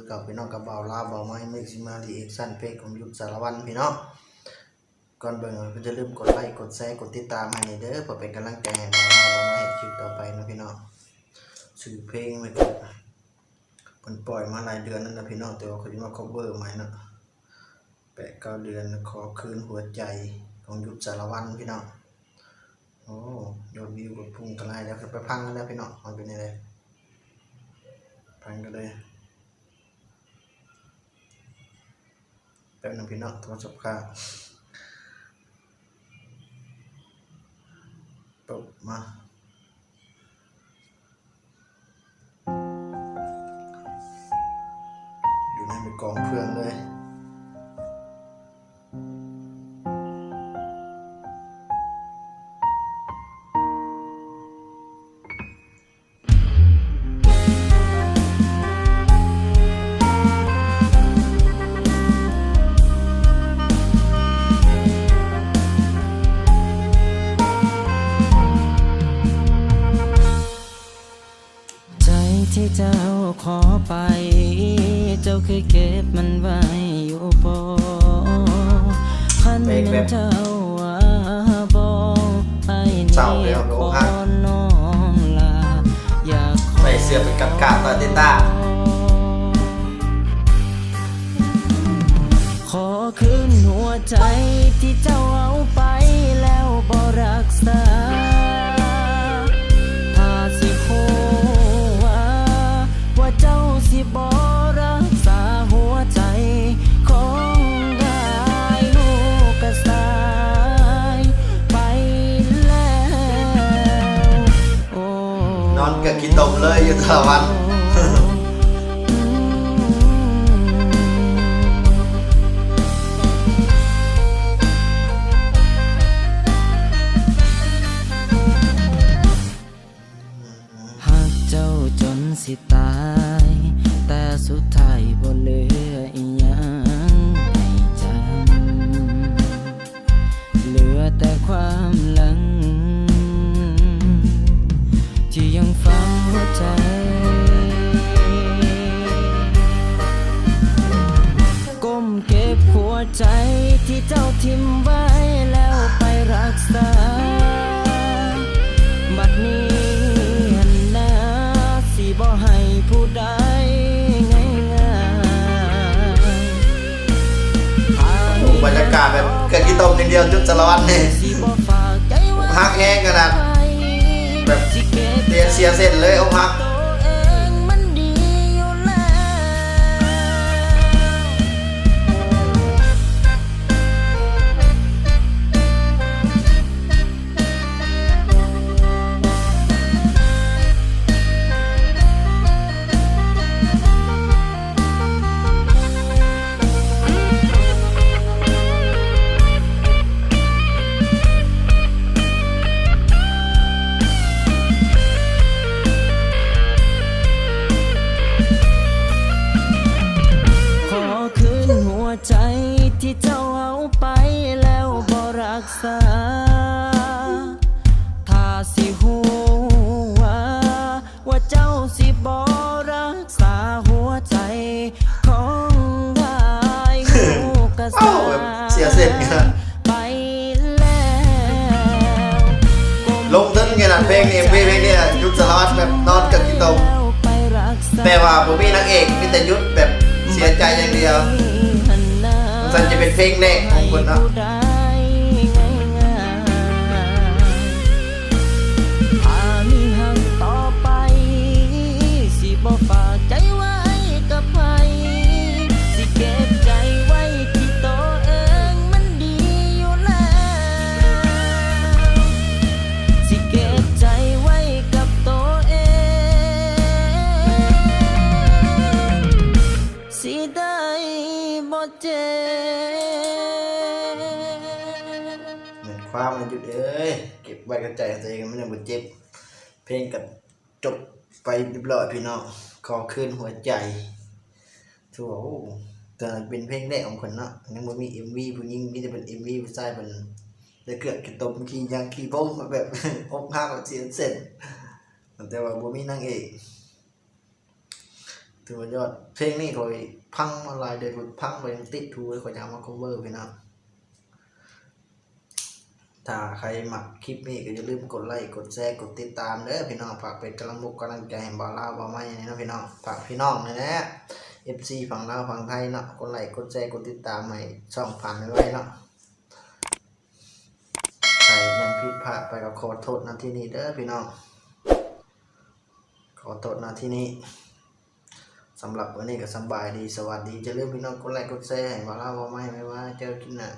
คนมาเกับพี่น้องกับบ่าลาวบ่าไม้เมกซิมารีเอ็กซันเพจของยุคสารวันพี่น้องก่อนเบิ่งก็จะลืมกดไลค์กดแชร์กดติดตามให้นเด้อเพื่อเป็นกำลังใจให้บ่าลาวบ่าไม้เฮ็ดคลิปต่อไปนะพี่น้องสื่อเพลงไม่ก็เพิ่นปล่อยมาหลายเดือนแล้วนะพี่น้องแต่ว่าเขาสิมา cover ใหม่นะแปดเก้าเดือนขอคืนหัวใจของยุคสารวันพี่น้องโอ้ยอดวิวก็พุ่งทลายแล้วไปพังกันแล้วพี่น้องมันเป็นยังไงพังกันเลย แป๊บนึงพี่น้องโทรศัพท์ข้างปุ๊บมาอยู่ในเป็นกองเครื่องเลย ขอไป เจ้าเคยเก็บมันไว้อยู่บ่คันเบรกแบบเจ้าว่าบ่ไอ้เศร้านี่เลยครับขโอ้อฮักน้องลาอยากขอใส่เสื้อเป็นกากาตอนเตต้าขอคืนหัวใจที่เจ้าเอาไปแล้วบ่รักษา สิบ่รักษาหัวใจของกายลูกกระสายไปแล้ว โอ้ นอนกับกินตมเลยอยู่ตลอดวันหากเจ้าจนสิตายแต่ สุดท้ายบ่เหลืออีหยังให้จำเหลือแต่ความหลัง ที่ยังฝังหัวใจก้มเก็บหัวใจที่เจ้าทิมไว้ เกิดกี่ตมอย่างเดียวจุดสารวัตรนี่ยหักแห้งขนาดแบบเตียนเสียเส้นเลยอกหัก เสียเส้นไงไปแล้วลงทึ้งไงนะเพลงนี้เพลงนี้ยุคสลัดแบบนอนกับกินตรักษาแต่ว่าผมมีนักเอกมีแต่ยุทธแบบเสียใจอย่างเดียวมันจะเป็นเพลงแรกของคนเนาะ เจ็บเหมือนความมันหยุดเอ้ยเก็บไว้กับใจของตัวเองมันยังบ่เจ็บ เพลงกับจบไปเรียบร้อยพี่น้องขอคืนหัวใจถือว่าโอ้แต่เป็นเพลงแรกของคนเนาะยังบ่มี MV ผู้หญิงมีแต่เป็น MV ผู้ชายเป็นได้เกิดกินตมขี่ยางขี่พงแบบอกหักแบบเสียเส้นแต่ว่าบ่มีนางเอก ถือว่ายอด เพลงนี้คอยพังมาลายเดือนพังไปยังติดทูเลยคอยจะเอามา cover พี่น้องถ้าใครหมักคลิปนี้ก็อย่าลืมกดไลค์กดแชร์กดติดตามเด้อพี่น้องฝากเป็นกำลังมุกกำลังใจให้บ่าวลาวบ่าวไม่นี่นะพี่น้องฝากพี่น้องนี่แหละ FC ฝั่งลาวฝั่งไทยเนาะกดไลค์กดแชร์กดติดตามให้ช่องผ่านไว้เนาะใครยังผิดพลาดไปก็ขอโทษณที่นี้เด้อพี่น้องขอโทษณที่นี้ สำหรับวันนี้ก็สำบายดีสวัสดีจะเริ่มพี่น้องกดไลค์กดแชร์ให้บ่าวลาว่าไม่ไม่ว่าเจอกินอะ